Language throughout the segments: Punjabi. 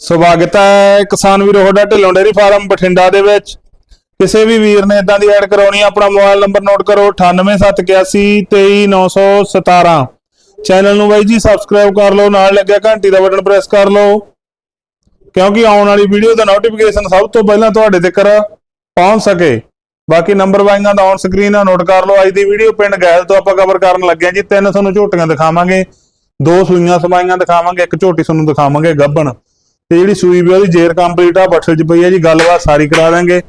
ਸਵਾਗਤ ਹੈ ਕਿਸਾਨ ਵੀਰੋ, ਤੁਹਾਡਾ ਢਿੱਲੋਂ ਡੇਰੀ ਫਾਰਮ ਬਠਿੰਡਾ ਦੇ ਵਿੱਚ। ਕਿਸੇ ਵੀ ਵੀਰ ਨੇ ਇਦਾਂ ਦੀ ਐਡ ਕਰਾਉਣੀ ਆਪਣਾ ਮੋਬਾਈਲ ਨੰਬਰ ਨੋਟ ਕਰੋ 9871823917 ਚੈਨਲ ਨੂੰ ਬਾਈ ਜੀ ਸਬਸਕ੍ਰਾਈਬ ਕਰ ਲਓ, ਨਾਲ ਲੱਗਿਆ ਘੰਟੀ ਦਾ ਬਟਨ ਪ੍ਰੈਸ ਕਰ ਲਓ। ਕਿਉਂਕਿ ਆਉਣ ਵਾਲੀ ਵੀਡੀਓ ਦਾ ਨੋਟੀਫਿਕੇਸ਼ਨ ਸਭ ਤੋਂ ਪਹਿਲਾਂ ਤੁਹਾਡੇ ਤੱਕ ਪਹੁੰਚ ਸਕੇ। ਬਾਕੀ ਨੰਬਰ ਵਾਈਆਂ ਦਾ ਔਨ ਸਕਰੀਨ ਆ ਨੋਟ ਕਰ ਲਓ, ਅੱਜ ਦੀ ਵੀਡੀਓ ਪਿੰਡ ਗੈਲ ਤੋਂ ਆਪਾਂ ਕਵਰ ਕਰਨ ਲੱਗੇ ਹਾਂ ਜੀ। ਤਿੰਨ ਤੁਹਾਨੂੰ ਝੋਟੀਆਂ ਦਿਖਾਵਾਂਗੇ, ਦੋ ਸੂਈਆਂ ਸਮਾਈਆਂ ਦਿਖਾਵਾਂਗੇ, ਇੱਕ ਝੋਟੀ ਤੁਹਾਨੂੰ ਦਿਖਾਵਾਂਗੇ ਗੱਬਣ। ਤੇ ਜਿਹੜੀ ਸੂਈ ਵੀ ਆ ਉਹਦੀ ਜੇਰ ਕੰਪਲੀਟ ਆ ਬੱਠਲ 'ਚ ਪਈ ਆ ਜੀ ਗੱਲਬਾਤ ਸਾਰੀ ਕਰਾ ਦਾਂਗੇ।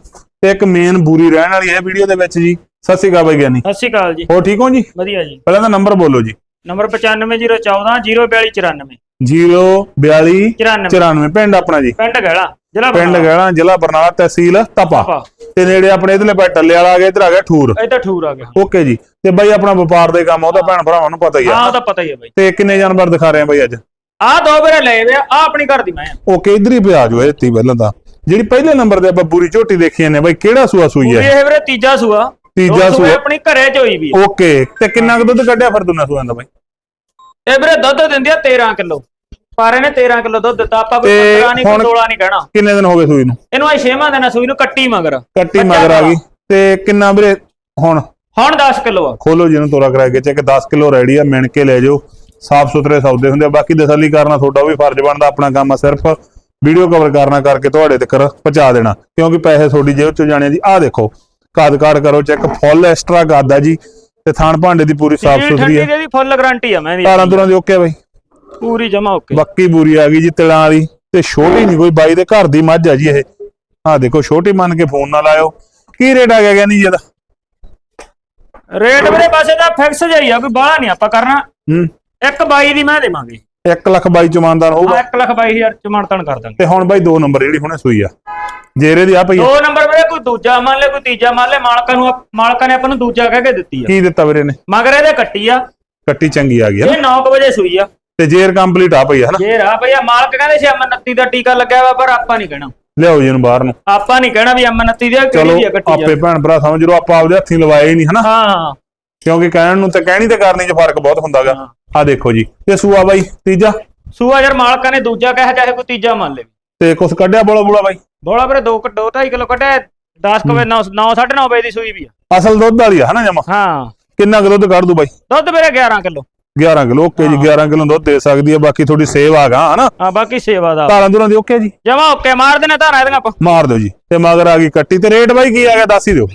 ਤੇ ਇੱਕ ਮੇਨ ਬੂਰੀ ਰਹਿਣ ਵਾਲੀ ਹੈ ਵੀਡੀਓ ਦੇ ਵਿੱਚ ਜੀ। ਸਤਿ ਸ਼੍ਰੀ ਅਕਾਲ ਬਾਈ ਗਿਆਨੀ। ਸਤਿ ਸ਼੍ਰੀ ਅਕਾਲ ਜੀ। ਹੋ ਠੀਕ ਹੋ ਜੀ? ਵਧੀਆ ਜੀ। ਪਹਿਲਾਂ ਤਾਂ ਨੰਬਰ ਬੋਲੋ ਜੀ। ਨੰਬਰ 95014 04294 042 94 94 ਪਿੰਡ ਆਪਣਾ ਜੀ। ਪਿੰਡ ਗਹਿਲਾ ਜ਼ਿਲ੍ਹਾ ਪਿੰਡ। ਗੈਲਾ ਜ਼ਿਲ੍ਹਾ ਬਰਨਾਲਾ ਤਹਿਸੀਲ ਤਪਾ। ਤੇ ਨੇੜੇ ਆਪਣੇ ਇਧਰਲੇ ਪਾ ਟੱਲੇ ਵਾਲਾ ਆ ਗਿਆ ਇਧਰ ਆ ਗਿਆ ਠੂਰ। ਇਹ ਤਾਂ ਠੂਰ ਆ ਗਿਆ। ਓਕੇ ਜੀ। ਤੇ ਬਾਈ ਆਪਣਾ ਵਪਾਰ ਦੇ ਕੰਮ ਆ, ਉਹ ਤਾਂ ਭੈਣ ਭਰਾਵਾਂ ਨੂੰ ਪਤਾ ਹੀ ਹਾਂ ਆ ਉਹ ਤਾਂ ਪਤਾ ਹੀ ਹੈ ਬਾਈ। ਤੇ ਕਿੰਨੇ ਜਾਨਵਰ ਦਿਖਾ ਰਹੇ ਆ ਬਾਈ ਅੱਜ? ਆਹ ਦੋ ਵੀਰੇ ਲਏ ਵੇ ਆ ਆਪਣੀ ਘਰ ਦੀ ਮੈਂ। ਆ। ਓਕੇ ਇਧਰ ਹੀ ਪਿਆ ਜੋ ਇਹ ਤੀ ਪਹਿਲਾਂ ਤਾਂ। ਜਿਹੜੀ ਪਹਿਲੇ ਨੰਬਰ ਤੇ ਆਪਾਂ ਬੂਰੀ ਝੋਟੀ ਦੇਖੀ ਨੇ ਬਾਈ ਕਿਹੜਾ ਸੂਆ ਸੂਈ ਪੂਰੀ ਹੈ? ਇਹ ਵੀਰੇ ਤੀਜਾ ਸੂਆ। ਤੀਜਾ ਦੋ ਸੂਏ ਸੂਆ। ਆਪਣੀ ਘਰੇ ਚ ਹੋਈ ਵੀ ਆ। ਓਕੇ ਤੇ ਕਿੰਨਾ ਕੁ ਦੁੱਧ ਕੱਢਿਆ ਫਿਰ ਦੁਨਾ ਸੂਆਂ ਦਾ ਬਾਈ? ਇਹ ਵੀਰੇ ਦੁੱਧ ਦਿੰਦੀ ਆ 13 ਕਿਲੋ। ਪਰ ਇਹਨੇ 13 ਕਿਲੋ ਦੁੱਧ ਦਿੱਤਾ ਆਪਾਂ ਕੋਈ ਤੇ 15 ਨਹੀਂ ਹੁਣ- 16 ਨਹੀਂ ਕਹਿਣਾ। ਕਿੰਨੇ ਦਿਨ ਹੋ ਗਏ ਸੂਈ ਨੂੰ? ਇਹਨੂੰ ਆ ਛੇਵਾਂ ਦਿਨ ਆ ਸੂਈ ਨੂੰ ਕੱਟੀ ਮਗਰ। ਕੱਟੀ ਮਗਰ ਆ। ਗਈ। ਤੇ ਕਿੰਨਾ ਵੀਰੇ ਹੁਣ? ਹੁਣ 10 ਕਿਲੋ ਆ। ਖੋਲੋ ਜਿਹਨੂੰ ਤੋਰਾ ਕਰਾ ਕੇ ਚੈੱਕ 10 ਕਿਲੋ ਰੈਡੀ ਆ ਮਿਣ ਕੇ ਲੈ ਜਾਓ। ਸਾਫ਼ ਸੁਥਰੇ ਸੌਦੇ ਹੁੰਦੇ ਆ। ਬਾਕੀ ਤਸੱਲੀ ਕਰਨਾ ਤੁਹਾਡਾ ਵੀ ਫਰਜ਼ ਬਣਦਾ ਆਪਣਾ ਕੰਮ ਆ ਸਿਰਫ। ਵੀਡੀਓ ਕਵਰ ਕਰਨਾ ਕਰਕੇ ਤੁਹਾਡੇ ਤੱਕ ਪਹੁੰਚਾ ਦੇਣਾ। ਕਿਉਂਕਿ ਪੈਸੇ ਤੁਹਾਡੀ ਜੇਬ ਚੋਂ ਜਾਣੇ ਜੀ। ਆਹ ਦੇਖੋ ਕਾਦ ਕਾਰਡ ਕਰੋ ਚੈੱਕ ਫੁੱਲ ਐਕਸਟਰਾ ਕਾਦ ਆ ਜੀ। ਤੇ ਥਾਣ ਭਾਂਡੇ ਦੀ ਪੂਰੀ ਸਾਫ਼ ਸੁਥਰੀ ਹੈ ਦੀ ਫੁੱਲ ਗਾਰੰਟੀ ਆ ਮੈਂ ਦੀ ਤਾਰਾਂ ਤੁਰਾਂ ਦੀ ਓਕੇ ਬਾਈ। ਪੂਰੀ ਜਮਾ ਓਕੇ ਬੱਕੀ ਬੂਰੀ ਆ ਗਈ ਜੀ ਤਿਲਾਂ ਵਾਲੀ। ਤੇ ਛੋਟੀ ਨਹੀਂ ਕੋਈ ਬਾਈ ਦੇ ਘਰ ਦੀ ਮੱਝ ਆ ਜੀ ਇਹ। ਆਹ ਦੇਖੋ ਛੋਟੀ ਮੰਨ ਕੇ ਫੋਨ ਨਾ ਲਾਇਓ। ਕੀ ਰੇਟ ਆ ਗਿਆ ਨਹੀਂ ਜੀ ਇਹਦਾ? ਰੇਟ ਵੀਰੇ ਬਸ ਇਹਦਾ ਫਿਕਸ ਜਾਈ ਆ ਕੋਈ ਬਾਹਲਾ ਨਹੀਂ ਆਪਾਂ ਕਰਨਾ। ਹੂੰ। ਇੱਕ ਬਾਈ ਦੀ ਮੈਂ ਦੇਵਾਂਗੇ। 1 ਲੱਖ ਬਾਈ ਚਮਾਨਦਾਰ ਹੋਊਗਾ। ਹਾਂ 1 ਲੱਖ 22000 ਚ ਮਣਤਣ ਕਰ ਦਾਂਗੇ। ਤੇ ਹੁਣ ਬਾਈ ਦੋ ਨੰਬਰ ਜਿਹੜੀ ਹੁਣੇ ਸੂਈ ਆ। ਜੇਰੇ ਦੀ ਆ ਪਈ ਆ। ਦੋ ਨੰਬਰ ਵੀਰੇ ਕੋਈ ਦੂਜਾ ਮੰਨ ਲੈ ਕੋਈ ਤੀਜਾ ਮੰਨ ਲੈ ਮਾਲਕਾਂ ਨੂੰ ਆਪ- ਮਾਲਕਾਂ ਨੇ ਆਪਾਂ ਨੂੰ ਦੂਜਾ ਕਹਿ ਕੇ ਦਿੱਤੀ ਆ। ਕੀ ਦਿੱਤਾ ਵੀਰੇ ਨੇ? ਮਗਰ ਇਹਦੇ ਕੱਟੀ ਆ। ਕੱਟੀ ਚੰਗੀ ਆ ਗਈ ਹੈ ਨਾ। ਇਹ 9 ਵਜੇ ਸੂਈ ਆ। ਤੇ ਜੇਰ ਕੰਪਲੀਟ ਆ ਪਈ ਹੈ ਨਾ ਜੇ ਰਾ ਭਈਆ ਮਾਲਕ ਕਹਿੰਦੇ ਸੀ ਅਮਨ 29 ਦਾ ਟੀਕਾ ਲੱਗਿਆ ਵਾ ਪਰ ਆਪਾਂ ਨਹੀਂ ਕਹਿਣਾ। ਲਿਆਓ ਜੀ ਇਹਨੂੰ ਬਾਹਰ ਨੂੰ। ਆਪਾਂ ਨਹੀਂ ਕਹਿਣਾ ਵੀ ਅਮਨ 29 ਦੀ ਆ, ਚਲੋ ਕਿਹੜੀ ਦੀ ਆ ਕੱਟੀ ਆਪੇ ਆ ਭੈਣ ਭਰਾ ਸਮਝ ਲਓ ਆਪਾਂ ਆਪਦੇ ਹੱਥੀਂ ਲਵਾਏ ਹੀ ਨਹੀਂ ਹਨਾ? ਹਾਂ। ਕਿਉਂਕਿ ਕਹਿਣ ਨੂੰ ਤੇ ਕਹਿਣੀ ਤੇ ਕਰਨੀ 'ਚ ਫ਼ਰਕ ਬਹੁਤ ਹੁੰਦਾਗਾ। ਹਾਂ। ਆ ਦੇਖੋ ਜੀ ਤੇ ਸੂਆ ਬਾਈ ਤੀਜਾ? ਸੂਆ ਯਾਰ ਮਾਲਕਾਂ ਨੇ ਦੂਜਾ ਕਹਿਆ ਚਾਹੇ ਕੋਈ ਤੀਜਾ ਮੰਨ ਲੈ। ਤੇ ਕੁਛ ਕੱਢਿਆ ਬੋਲਾ ਬੋਲਾ ਬਾਈ? ਬੋਲਾ ਵੀਰੇ 2 2 2.5 ਕਿਲੋ ਕੱਢਿਆ 10 ਕਵੇ 9 9 9.5 ਵਜੇ ਦੀ ਸੂਈ ਵੀ ਆ। ਅਸਲ ਦੁੱਧ ਵਾਲੀ ਆ ਹਨਾ ਜਮਾ? ਹਾਂ। ਕਿੰਨਾ ਕੁ ਦੁੱਧ ਕੱਢ ਦੂ ਬਾਈ? ਦੁੱਧ ਵੀਰੇ 11 ਕਿਲੋ। 11 ਕਿਲੋ ਓਕੇ ਜੀ 11 ਕਿਲੋ ਦੁੱਧ ਦੇ ਸਕਦੀ ਹੈ ਬਾਕੀ ਥੋੜੀ ਸੇਵ ਆਗਾ ਹਨਾ? ਹਾਂ ਬਾਕੀ ਸੇਵਾ ਦਾ। ਧਾਰਾਂ ਧੁਰਾਂ ਦੀ ਓਕੇ ਜੀ? ਜਮਾ ਓਕੇ ਮਾਰ ਦੇਣਾ ਧਾਰਾਂ ਇਹਦੀਆਂ ਆਪਾਂ। ਮਾਰ ਦਿਓ ਜੀ ਤੇ ਮਗਰ ਆ ਗਈ ਕੱਟੀ ਤੇ ਰੇਟ ਬਾਈ ਕੀ ਆ ਗਿਆ ਦੱਸ ਹੀ ਦਿਓ।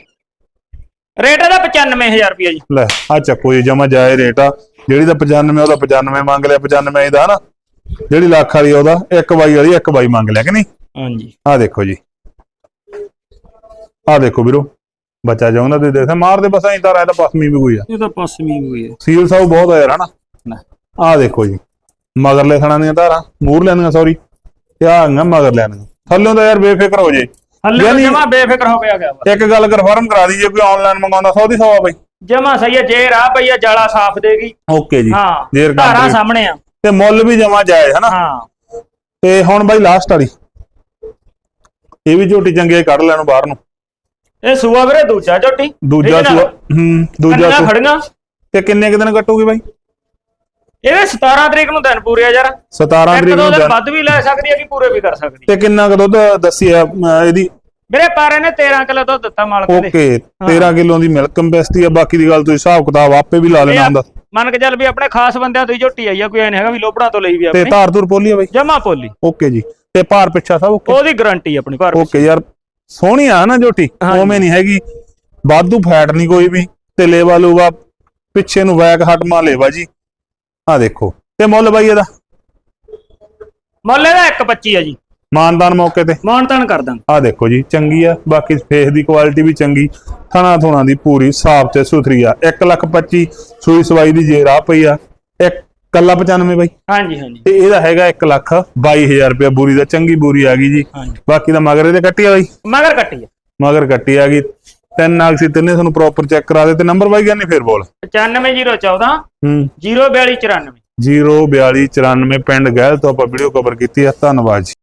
ਰੇਟ ਇਹਦਾ 95000 ਰੁਪਇਆ ਜੀ। ਲੈ ਆ ਚੱਕੋ ਜੀ ਜਮਾ ਜਾਏ ਰੇਟ ਆ। ਜਿਹੜੀ ਤਾਂ 95 ਉਹਦਾ 95 ਮੰਗ ਲਿਆ 95 ਦਾ ਹਨਾ? ਜਿਹੜੀ ਲੱਖ ਵਾਲੀ ਉਹਦਾ ਇੱਕ ਬਾਈ ਵਾਲੀ ਇੱਕ ਬਾਈ ਮੰਗ ਲਿਆ ਕਿ ਨਹੀਂ? ਹਾਂਜੀ। ਆ ਦੇਖੋ ਜੀ। ਆ ਦੇਖੋ ਵੀਰੋ ਬੱਚਾ ਜਾਉਂਦਾ ਤੇ ਦੇਖਦਾ ਮਾਰਦੇ ਬਸ ਐਂ ਤਾਂ ਰਹਿ ਤਾਂ ਪਸਮੀ ਵੀ ਕੋਈ ਆ। ਇਹ ਤਾਂ ਪਸਮੀ ਹੋਈ ਹੈ ਸੀਲ ਸਾਊ ਬਹੁਤ ਆ ਯਾਰ ਹਨਾ? ਆ ਦੇਖੋ ਜੀ ਮਗਰਲੇ ਥਣਾ ਦੀਆਂ ਧਾਰਾਂ ਮੂਰ ਲੈਣੀਆਂ ਸੌਰੀ ਤੇ ਆ ਮਗਰ ਲੈਣੀਆਂ ਥੱਲੋਂ ਤਾਂ ਯਾਰ ਬੇਫਿਕਰ ਹੋ ਜੇ। ਹੱਲੇ ਯਾਨੀ- ਜਮਾ ਬੇਫਿਕਰ ਹੋ ਗਿਆ ਗਿਆ। ਵਾ ਇੱਕ ਗੱਲ ਕਨਫਰਮ ਕਰਾ ਦੀ ਜੇ ਕੋਈ ਆਨਲਾਈਨ ਮੰਗਾਉਂਦਾ 100 ਦੀ 100 ਆ ਬਾਈ। ਜਮਾ ਸਹੀ ਹੈ ਜੇ ਰਾਹ ਪਈਆ ਜਾਲਾ ਸਾਫ਼ ਦੇਗੀ ਓਕੇ ਜੀ ਹਾਂ ਜੇਰ ਧਾਰਾਂ ਕੰਪਨੀ ਸਾਹਮਣੇ ਆ। ਤੇ ਮੁੱਲ ਵੀ ਜਮਾ ਜਾਏ ਹਨਾ ਹਾਂ। ਤੇ ਹੁਣ ਬਾਈ ਲਾਸਟ ਵਾਲੀ। ਇਹ ਵੀ ਝੋਟੀ ਚੰਗੀ ਕੱਢ ਲੈਣ ਬਾਹਰ ਨੂੰ। ਇਹ ਸੂਆ ਵੀਰੇ ਦੂਜਾ ਝੋਟੀ। ਦੂਜਾ ਸੂਆ ਹੂੰ ਦੂਜਾ ਸੂਆ। ਖੜੀਆਂ ਤੇ ਕਿੰਨੇ ਕੁ ਦਿਨ ਕੱਟੂਗੀ ਬਾਈ? ਇਹਦੇ 17 ਤਰੀਕ ਨੂੰ ਦਿਨ ਪੂਰੇ ਆ ਯਾਰ। 17 ਇੱਕ ਤਰੀਕ ਨੂੰ ਦਿਨ ਵੱਧ ਵੀ ਲੈ ਸਕਦੀ ਹੈ ਕਿ ਪੂਰੇ ਵੀ ਕਰ ਸਕਦੀ ਤੇ ਕਿੰਨਾ ਕੁ ਦੁੱਧ ਦੱਸੀ ਆ ਅਮ, ਇਹਦੀ? ਵੀਰੇ ਪਾਰੇ ਨੇ 13 ਕਿਲੋ ਦੁੱਧ ਦਿੱਤਾ ਮਾਲਕ ਨੇ ਓਕੇ 13 ਕਿਲੋ ਦੀ ਮਿਲਕ ਕੰਪੈਸਟੀ ਆ ਬਾਕੀ ਦੀ ਗੱਲ ਤੁਸੀਂ ਹਿਸਾਬ ਕਿਤਾਬ ਆਪੇ ਵੀ ਲਾ ਲੈਣਾ ਹੁੰਦਾ। ਮੰਨ ਕੇ ਚੱਲ ਵੀ ਆਪਣੇ ਖਾਸ ਬੰਦਿਆਂ ਤੋਂ ਹੀ ਝੋਟੀ ਆਈ ਆ ਕੋਈ ਐ ਨਹੀਂ ਹੈਗਾ ਵੀ ਲੋਪੜਾ ਤੋਂ ਲਈ ਵੀ ਤੇ ਆਪਣੀ। ਧਾਰ ਧੁਰ ਪੋਲੀ ਆ ਬਾਈ? ਜਮਾ ਪੋਲੀ। ਓਕੇ ਜੀ। ਤੇ ਭਾਰ ਪਿੱਛਾ ਸਭ ਓਕੇ? ਉਹਦੀ ਗਾਰੰਟੀ ਆਪਣੀ ਘਰ ਓਕੇ ਯਾਰ ਸੋਹਣੀ ਆ ਨਾ ਝੋਟੀ। ਉਵੇਂ ਨਹੀਂ ਹੈਗੀ। ਵਾਧੂ ਫੈਟ ਨਹੀਂ ਕੋਈ ਵੀ ਤੇ ਲੇਵਾ ਲੂਗਾ ਪਿੱਛੇ ਨੂੰ ਵੈਕ ਹਟਮਾ ਲੇਵਾ ਜੀ। ਆ ਦੇਖੋ ਤੇ ਮੁੱਲ ਬਾਈ ਇਹਦਾ? ਮੁੱਲ ਇਹਦਾ 1.25 ਆ ਜੀ। ਮਾਨਦਾਨ ਮੌਕੇ ਤੇ। ਮਾਨ ਤਾਨ ਕਰ ਦਾਂਗੇ ਆ ਦੇਖੋ ਜੀ ਚੰਗੀ ਆ। ਬਾਕੀ ਫੇਸ ਦੀ ਕੁਆਲਿਟੀ ਵੀ ਚੰਗੀ। ਥਣਾ ਥੁਣਾ ਦੀ ਪੂਰੀ ਸਾਫ਼ ਤੇ ਸੁਥਰੀ ਆ। 1 ਲੱਖ 25 ਸੂਈ ਸਵਾਈ ਦੀ ਜੇ ਰਾਹ ਪਈ ਆ। ਇੱਕ ਕੱਲਾ 95 ਬਾਈ? ਹਾਂਜੀ ਹਾਂਜੀ। ਤੇ ਇਹਦਾ ਹੈਗਾ 1 ਲੱਖ 22000 ਰੁਪਏ ਬੂਰੀ ਦਾ। ਚੰਗੀ ਬੂਰੀ ਆ ਗਈ ਜੀ। ਹਾਂਜੀ। ਬਾਕੀ ਦਾ ਮਗਰ ਇਹਦੇ ਕੱਟੀ ਆ ਬਾਈ? ਮਗਰ ਕੱਟੀ ਆ। ਮਗਰ ਕੱਟੀ ਆ ਗਈ। ਤਿੰਨ ਨਾਗ ਸੀ ਤਿੰਨੇ ਤੁਹਾਨੂੰ ਪ੍ਰੋਪਰ ਚੈੱਕ ਕਰਾ ਦੇ ਤੇ ਨੰਬਰ ਬਾਈ ਨਹੀਂ ਫੇਰ ਬੋਲ। 95014 ਹੂੰ। 04294 04294 ਪਿੰਡ ਗੈਲ ਤੋਂ ਆਪਾਂ ਵੀਡੀਓ ਕਵਰ ਕੀਤੀ ਆ। ਧੰਨਵਾਦ ਜੀ।